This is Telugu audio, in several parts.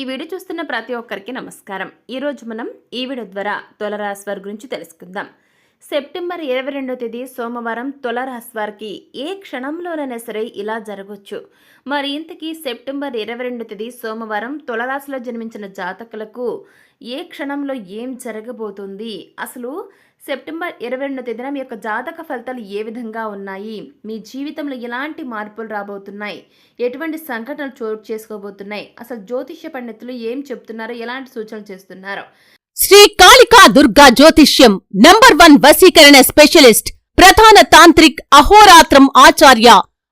ఈ వీడియో చూస్తున్న ప్రతి ఒక్కరికి నమస్కారం. ఈరోజు మనం ఈ వీడియో ద్వారా తులరాశి వారి గురించి తెలుసుకుందాం. సెప్టెంబర్ ఇరవై రెండో తేదీ సోమవారం తులరాశి వారికి ఏ క్షణంలోనైనా సరే ఇలా జరగవచ్చు మరి ఇంతకీ సెప్టెంబర్ ఇరవై రెండో తేదీ సోమవారం తులరాశిలో జన్మించిన జాతకులకు ఏ క్షణంలో ఏం జరగబోతుంది? అసలు సెప్టెంబర్ ఇరవై రెండో తేదీన మీ యొక్క జాతక ఫలితాలు ఏ విధంగా ఉన్నాయి? మీ జీవితంలో ఎలాంటి మార్పులు రాబోతున్నాయి? ఎటువంటి సంఘటనలు చోటు చేసుకోబోతున్నాయి? అసలు జ్యోతిష్య పండితులు ఏం చెప్తున్నారో ఎలాంటి సూచనలు చేస్తున్నారో శ్రీ కాళికా దుర్గా జ్యోతిష్యం నంబర్ వన్ వశీకరణ స్పెషలిస్ట్ ప్రధాన తాంత్రిక్ అహోరాత్రం ఆచార్య.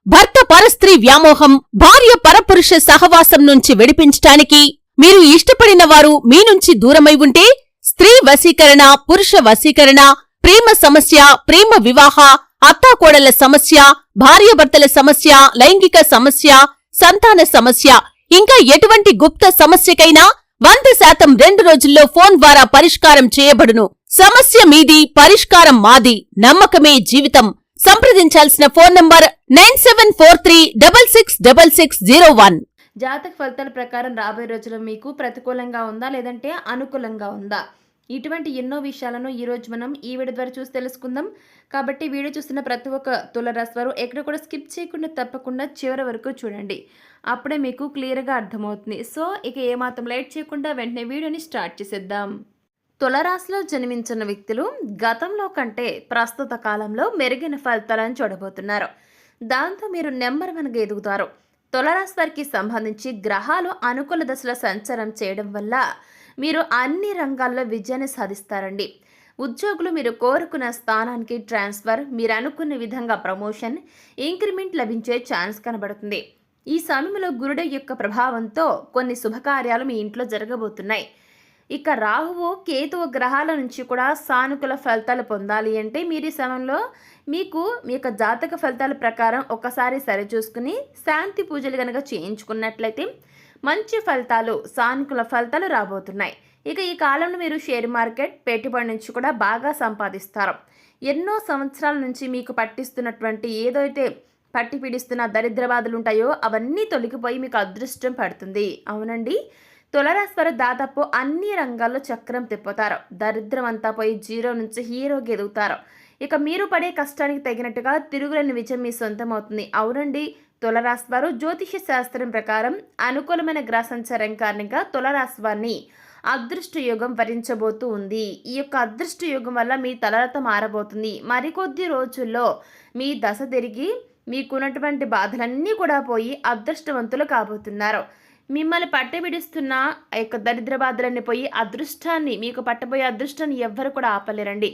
భర్త పరస్త్రీ వ్యామోహం భార్య పరపురుష సహవాసం నుంచి విడిపించటానికి. మీరు ఇష్టపడిన వారు మీ నుంచి దూరమై ఉంటే స్త్రీ వశీకరణ పురుష వశీకరణ ప్రేమ సమస్య ప్రేమ వివాహ అత్తాకోడల సమస్య భార్యాభర్తల సమస్య లైంగిక సమస్య సంతాన సమస్య ఇంకా ఎటువంటి గుప్త సమస్యకైనా వంద శాతం రెండు రోజుల్లో ఫోన్ ద్వారా పరిష్కారం చేయబడును. సమస్య మీది పరిష్కారం మాది. నమ్మకమే జీవితం. సంప్రదించాల్సిన phone number nine seven four three double six double six zero one. జాతక ఫలితాల ప్రకారం రాబోయే రోజుల్లో మీకు ప్రతికూలంగా ఉందా లేదంటే అనుకూలంగా ఉందా? ఇటువంటి ఎన్నో విషయాలను ఈరోజు మనం ఈ వీడియో ద్వారా చూసి తెలుసుకుందాం. కాబట్టి వీడియో చూస్తున్న ప్రతి ఒక్క తులరాశి వారు ఎక్కడ కూడా స్కిప్ చేయకుండా తప్పకుండా చివరి వరకు చూడండి. అప్పుడే మీకు క్లియర్గా అర్థమవుతుంది. సో ఇక ఏమాత్రం లేట్ చేయకుండా వెంటనే వీడియోని స్టార్ట్ చేసేద్దాం. తులరాశిలో జన్మించిన వ్యక్తులు గతంలో కంటే ప్రస్తుత కాలంలో మెరుగైన ఫలితాలను చూడబోతున్నారు. దాంతో మీరు నెంబర్ వన్గా ఎదుగుతారు. తులరాశి వారికి సంబంధించి గ్రహాలు అనుకూల దశలో సంచారం చేయడం వల్ల మీరు అన్ని రంగాల్లో విజయాన్ని సాధిస్తారండి. ఉద్యోగులు మీరు కోరుకున్న స్థానానికి ట్రాన్స్ఫర్ మీరు అనుకున్న విధంగా ప్రమోషన్ ఇంక్రిమెంట్ లభించే ఛాన్స్ కనబడుతుంది. ఈ సమయంలో గురుడు యొక్క ప్రభావంతో కొన్ని శుభకార్యాలు మీ ఇంట్లో జరగబోతున్నాయి. ఇక రాహువు కేతువు గ్రహాల నుంచి కూడా సానుకూల ఫలితాలు పొందాలి అంటే మీరు ఈ సమయంలో మీకు మీ యొక్క జాతక ఫలితాల ప్రకారం ఒకసారి సరిచూసుకుని శాంతి పూజలు కనుక చేయించుకున్నట్లయితే మంచి ఫలితాలు సానుకూల ఫలితాలు రాబోతున్నాయి. ఇక ఈ కాలంలో మీరు షేర్ మార్కెట్ పెట్టుబడి నుంచి కూడా బాగా సంపాదిస్తారు. ఎన్నో సంవత్సరాల నుంచి మీకు పట్టిస్తున్నటువంటి ఏదైతే పట్టి పీడిస్తున్న దరిద్ర బాధలు ఉంటాయో అవన్నీ తొలగిపోయి మీకు అదృష్టం పడుతుంది. అవునండి. తులరాశివారు దాదాపు అన్ని రంగాల్లో చక్రం తిప్పుతారు. దరిద్రం అంతా పోయి జీరో నుంచి హీరోకి ఎదుగుతారు ఇక మీరు పడే కష్టానికి తగినట్టుగా తిరుగులేని విజయం మీ సొంతం అవుతుంది. అవునండి. తులరాశి వారు జ్యోతిష శాస్త్రం ప్రకారం అనుకూలమైన గ్రహ సంచారం కారణంగా తులరాశి వారిని అదృష్ట యుగం వరించబోతూ ఉంది. ఈ యొక్క అదృష్ట యుగం వల్ల మీ తలరత మారబోతుంది. మరికొద్ది రోజుల్లో మీ దశ తిరిగి మీకున్నటువంటి బాధలన్నీ కూడా పోయి అదృష్టవంతులు కాబోతున్నారు. మిమ్మల్ని పట్టబిడిస్తున్న ఆ యొక్క దరిద్ర బాధలన్నీ పోయి అదృష్టాన్ని మీకు పట్టబోయే అదృష్టాన్ని ఎవ్వరు కూడా ఆపలేరండి.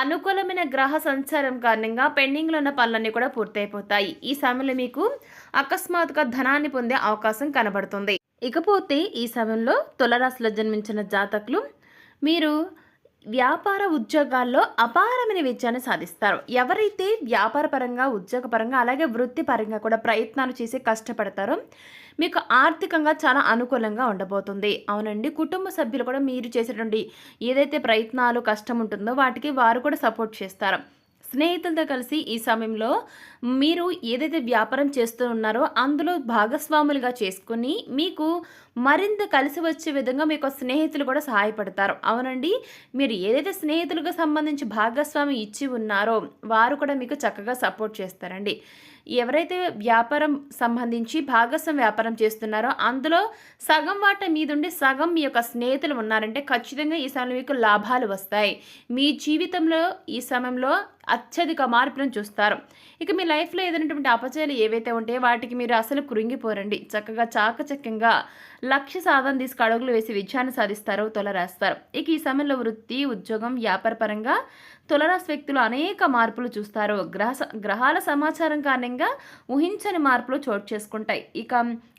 అనుకూలమైన గ్రహ సంచారం కారణంగా పెండింగ్లో ఉన్న పనులన్నీ కూడా పూర్తయిపోతాయి. ఈ సమయంలో మీకు అకస్మాత్తుగా ధనాన్ని పొందే అవకాశం కనబడుతుంది. ఇకపోతే ఈ సమయంలో తులరాశిలో జన్మించిన జాతకులు మీరు వ్యాపార ఉద్యోగాల్లో అపారమైన విజయాన్ని సాధిస్తారు. ఎవరైతే వ్యాపారపరంగా ఉద్యోగపరంగా అలాగే వృత్తిపరంగా కూడా ప్రయత్నాలు చేసి కష్టపడతారో మీకు ఆర్థికంగా చాలా అనుకూలంగా ఉండబోతుంది. అవునండి కుటుంబ సభ్యులు కూడా మీరు చేసేటువంటి ఏదైతే ప్రయత్నాలు కష్టం ఉంటుందో వాటికి వారు కూడా సపోర్ట్ చేస్తారు. స్నేహితులతో కలిసి ఈ సమయంలో మీరు ఏదైతే వ్యాపారం చేస్తూ ఉన్నారో అందులో భాగస్వాములుగా చేసుకుని మీకు మరింత కలిసి వచ్చే విధంగా మీకు స్నేహితులు కూడా సహాయపడతారు. అవునండి. మీరు ఏదైతే స్నేహితులకు సంబంధించి భాగస్వామి ఇచ్చి ఉన్నారో వారు కూడా మీకు చక్కగా సపోర్ట్ చేస్తారండి. ఎవరైతే వ్యాపారం సంబంధించి భాగస్వామి వ్యాపారం చేస్తున్నారో అందులో సగం వాట మీదుండి సగం మీ యొక్క స్నేహితులు ఉన్నారంటే ఖచ్చితంగా ఈ సమయంలో మీకు లాభాలు వస్తాయి. మీ జీవితంలో ఈ సమయంలో అత్యధిక మార్పులను చూస్తారు. ఇక మీ లైఫ్లో ఏదైనటువంటి అపచయాలు ఏవైతే ఉంటాయో వాటికి మీరు అసలు కృంగిపోరండి. చక్కగా చాకచక్యంగా లక్ష్య సాధన తీసుకు అడుగులు వేసి విజయాన్ని సాధిస్తారు తులరాస్తారు ఇక ఈ సమయంలో వృత్తి ఉద్యోగం వ్యాపార పరంగా తులరాశి వ్యక్తులు అనేక మార్పులు చూస్తారు. గ్రహ గ్రహాల సమాచారం కారణంగా ఊహించని మార్పులు చోటు చేసుకుంటాయి. ఇక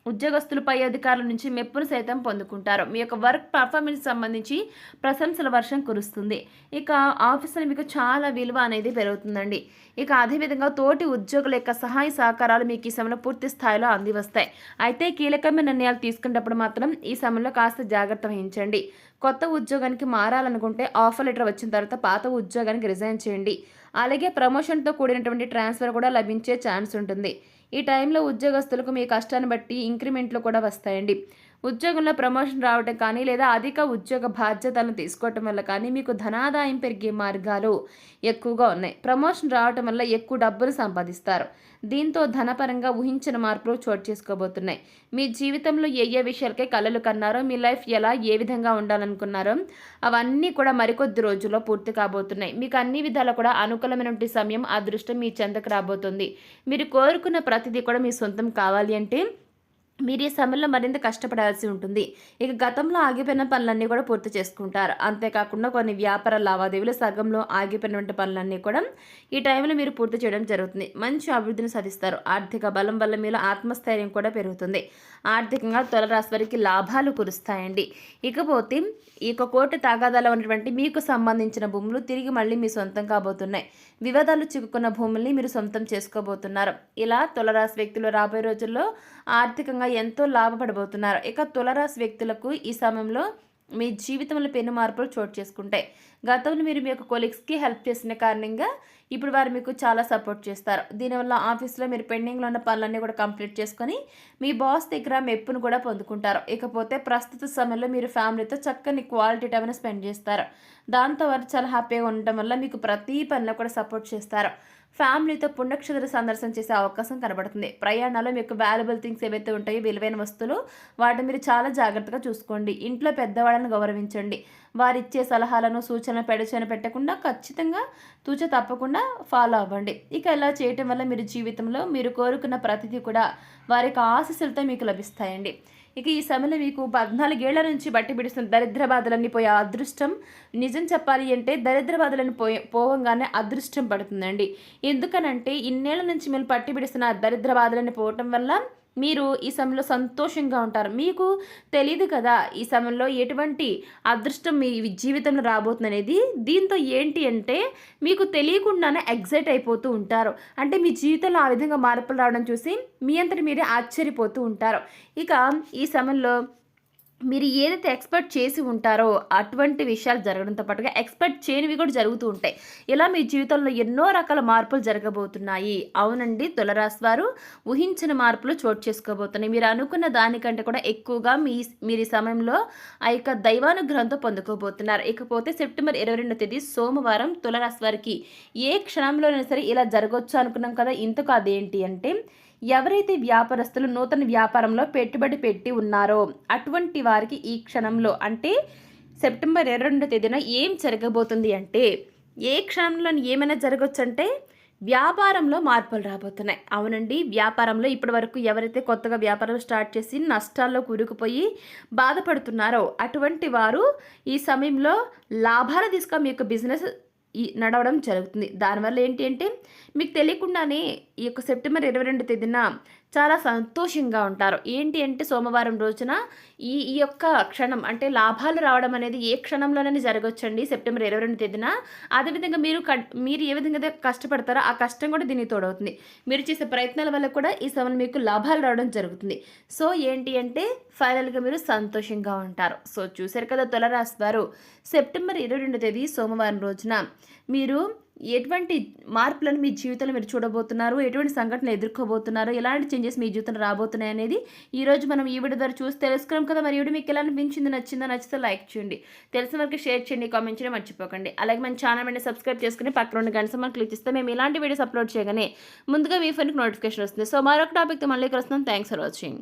ఉద్యోగస్తులు పై అధికారుల నుంచి మెప్పును సైతం పొందుకుంటారు. మీ యొక్క వర్క్ పర్ఫార్మెన్స్ సంబంధించి ప్రశంసల వర్షం కురుస్తుంది. ఇక ఆఫీసులో మీకు చాలా విలువ అనేది పెరుగుతుందండి. ఇక అదేవిధంగా తోటి ఉద్యోగుల యొక్క సహాయ సహకారాలు మీకు ఈ సమయంలో పూర్తి స్థాయిలో అంది వస్తాయి అయితే కీలకమైన నిర్ణయాలు తీసుకునేటప్పుడు మాత్రం ఈ సమయంలో కాస్త జాగ్రత్త వహించండి. కొత్త ఉద్యోగానికి మారాలనుకుంటే ఆఫర్ లెటర్ వచ్చిన తర్వాత పాత ఉద్యోగానికి రిజైన్ చేయండి. అలాగే ప్రమోషన్తో కూడినటువంటి ట్రాన్స్ఫర్ కూడా లభించే ఛాన్స్ ఉంటుంది. ఈ టైంలో ఉద్యోగస్తులకు మీ కష్టాన్ని బట్టి ఇంక్రిమెంట్లు కూడా వస్తాయండి. ఉద్యోగంలో ప్రమోషన్ రావటం కానీ లేదా అధిక ఉద్యోగ బాధ్యతలను తీసుకోవటం వల్ల కానీ మీకు ధనాదాయం పెరిగే మార్గాలు ఎక్కువగా ఉన్నాయి. ప్రమోషన్ రావటం వల్ల ఎక్కువ డబ్బులు సంపాదిస్తారు. దీంతో ధనపరంగా ఊహించిన మార్పులు చోటు చేసుకోబోతున్నాయి. మీ జీవితంలో ఏ ఏ విషయాలకే కలలు కన్నారో మీ లైఫ్ ఎలా ఏ విధంగా ఉండాలనుకున్నారో అవన్నీ కూడా మరికొద్ది రోజుల్లో పూర్తి కాబోతున్నాయి. మీకు అన్ని విధాలు కూడా అనుకూలమైనటువంటి సమయం అదృష్టం మీ చెంతకు రాబోతుంది. మీరు కోరుకున్న ప్రతిదీ కూడా మీ సొంతం కావాలి అంటే మీరు ఈ సమయంలో మరింత కష్టపడాల్సి ఉంటుంది. ఇక గతంలో ఆగిపోయిన పనులన్నీ కూడా పూర్తి చేసుకుంటారు. అంతేకాకుండా కొన్ని వ్యాపార లావాదేవీలు సగంలో ఆగిపోయినటువంటి పనులన్నీ కూడా ఈ టైంలో మీరు పూర్తి చేయడం జరుగుతుంది. మంచి అభివృద్ధిని సాధిస్తారు. ఆర్థిక బలం వల్ల మీలో ఆత్మస్థైర్యం కూడా పెరుగుతుంది. ఆర్థికంగా తొలరాశి వారికి లాభాలు కురుస్తాయండి. ఇకపోతే ఈ యొక్క కోటి తాగాదాలో ఉన్నటువంటి మీకు సంబంధించిన భూములు తిరిగి మళ్ళీ మీ సొంతం కాబోతున్నాయి. వివాదాలు చిక్కుకున్న భూముల్ని మీరు సొంతం చేసుకోబోతున్నారు. ఇలా తులరాశి వ్యక్తులు రాబోయే రోజుల్లో ఆర్థికంగా ఎంతో లాభపడబోతున్నారు. ఇక తులరాశి వ్యక్తులకు ఈ సమయంలో మీ జీవితంలో పెను మార్పులు చోటు చేసుకుంటాయి. గతంలో మీరు మీ యొక్క కొలీగ్స్కి హెల్ప్ చేసిన కారణంగా ఇప్పుడు వారు మీకు చాలా సపోర్ట్ చేస్తారు. దీనివల్ల ఆఫీస్లో మీరు పెండింగ్లో ఉన్న పనులన్నీ కూడా కంప్లీట్ చేసుకొని మీ బాస్ దగ్గర మెప్పును కూడా పొందుకుంటారు. ఇకపోతే ప్రస్తుత సమయంలో మీరు ఫ్యామిలీతో చక్కని క్వాలిటీ టైం స్పెండ్ చేస్తారు. దాంతో వారు చాలా హ్యాపీగా ఉండటం వల్ల మీకు ప్రతి పనిలో కూడా సపోర్ట్ చేస్తారు. ఫ్యామిలీతో పుణ్యక్షేత్ర సందర్శన చేసే అవకాశం కనబడుతుంది. ప్రయాణాల్లో మీకు వాల్యుబుల్ థింగ్స్ ఏవైతే ఉంటాయో విలువైన వస్తువులు వాటిని మీరు చాలా జాగ్రత్తగా చూసుకోండి. ఇంట్లో పెద్దవాళ్ళని గౌరవించండి. వారిచ్చే సలహాలను సూచనలు పెడచని పెట్టకుండా ఖచ్చితంగా తూచ తప్పకుండా ఫాలో అవ్వండి. ఇక ఇలా చేయటం వల్ల మీరు జీవితంలో మీరు కోరుకున్న ప్రతిదీ కూడా వారి యొక్క ఆశీస్సులతో మీకు లభిస్తాయండి. ఇక ఈ సమయంలో మీకు పద్నాలుగేళ్ళ నుంచి బట్టి పిడుస్తున్న దరిద్ర బాధలన్నీ పోయే అదృష్టం నిజం చెప్పాలి అంటే దరిద్ర బాధలను పోయే పోవంగానే అదృష్టం పడుతుందండి. ఎందుకనంటే ఇన్నేళ్ళ నుంచి మీరు పట్టి బిడిస్తున్న దరిద్ర బాధలన్నీ పోవటం వల్ల మీరు ఈ సమయంలో సంతోషంగా ఉంటారు. మీకు తెలియదు కదా ఈ సమయంలో ఎటువంటి అదృష్టం మీ జీవితంలో రాబోతుంది అనేది. దీంతో ఏంటి అంటే మీకు తెలియకుండానే ఎగ్జైట్ అయిపోతూ ఉంటారు. అంటే మీ జీవితంలో ఆ విధంగా మార్పులు రావడం చూసి మీ అంతటి మీరే ఆశ్చర్యపోతూ ఉంటారు. ఇక ఈ సమయంలో మీరు ఏదైతే ఎక్స్పెక్ట్ చేసి ఉంటారో అటువంటి విషయాలు జరగడంతో పాటుగా ఎక్స్పెక్ట్ చేయనివి కూడా జరుగుతూ ఉంటాయి. ఇలా మీ జీవితంలో ఎన్నో రకాల మార్పులు జరగబోతున్నాయి. అవునండి తులరాశి వారు ఊహించిన మార్పులు చోటు చేసుకోబోతున్నాయి. మీరు అనుకున్న దానికంటే కూడా ఎక్కువగా మీ మీరు ఈ సమయంలో ఆ యొక్క దైవానుగ్రహంతో పొందుకోబోతున్నారు. ఇకపోతే సెప్టెంబర్ ఇరవై రెండో తేదీ సోమవారం తులరాశి వారికి ఏ క్షణంలోనైనా సరే ఇలా జరగవచ్చు అనుకున్నాం కదా ఇంతకు అదేంటి అంటే ఎవరైతే వ్యాపారస్తులు నూతన వ్యాపారంలో పెట్టుబడి పెట్టి ఉన్నారో అటువంటి వారికి ఈ క్షణంలో అంటే సెప్టెంబర్ ఇరవై రెండో తేదీన ఏం జరగబోతుంది అంటే ఏ క్షణంలో ఏమైనా జరగవచ్చు అంటే వ్యాపారంలో మార్పులు రాబోతున్నాయి. అవునండి వ్యాపారంలో ఇప్పటి వరకు ఎవరైతే కొత్తగా వ్యాపారం స్టార్ట్ చేసి నష్టాల్లో కూరుకుపోయి బాధపడుతున్నారో అటువంటి వారు ఈ సమయంలో లాభాలు తీసుకొని మీ యొక్క బిజినెస్ నడవడం జరుగుతుంది. దానివల్ల ఏంటి అంటే మీకు తెలియకుండానే ఈ యొక్క సెప్టెంబర్ ఇరవై రెండు తేదీన చాలా సంతోషంగా ఉంటారు. ఏంటి అంటే సోమవారం రోజున ఈ ఈ యొక్క క్షణం అంటే లాభాలు రావడం అనేది ఏ క్షణంలోనే జరగవచ్చండి సెప్టెంబర్ ఇరవై రెండు తేదీన. అదేవిధంగా మీరు క- మీరు ఏ విధంగా అయితే కష్టపడతారో ఆ కష్టం కూడా దీనికి తోడవుతుంది. మీరు చేసే ప్రయత్నాల వల్ల కూడా ఈ సమయంలో మీకు లాభాలు రావడం జరుగుతుంది. సో ఏంటి అంటే ఫైనల్గా మీరు సంతోషంగా ఉంటారు. సో చూశారు కదా తులరాశి వారు. సెప్టెంబర్ ఇరవై రెండు తేదీ సోమవారం రోజున మీరు ఎటువంటి మార్పులను మీ జీవితంలో మీరు చూడబోతున్నారు? ఎటువంటి సంఘటనలు ఎదుర్కోబోతున్నారు? ఎలాంటి చేంజెస్ మీ జీవితంలో రాబోతున్నాయి అనేది ఈరోజు మనం ఈ వీడియో ద్వారా చూసి తెలుసుకున్నాం కదా మరి. వీడియో మీకు ఎలా అనిపించింది నచ్చిందో? నచ్చితే లైక్ చేయండి. తెలిసిన వరకు షేర్ చేయండి కామెంట్ చేయడం మర్చిపోకండి. అలాగే మన ఛానల్ వెంటనే సబ్స్క్రైబ్ చేసుకుని పక్కన ఉన్న గంట మనం క్లిక్ చేస్తే మేము ఇలాంటి వీడియోస్ అప్లోడ్ చేయగానే ముందుగా మీ ఫోన్కి నోటిఫికేషన్ వస్తుంది. సో మరొక టాపిక్తో మళ్ళీ కలుస్తున్నాం. Thanks for watching.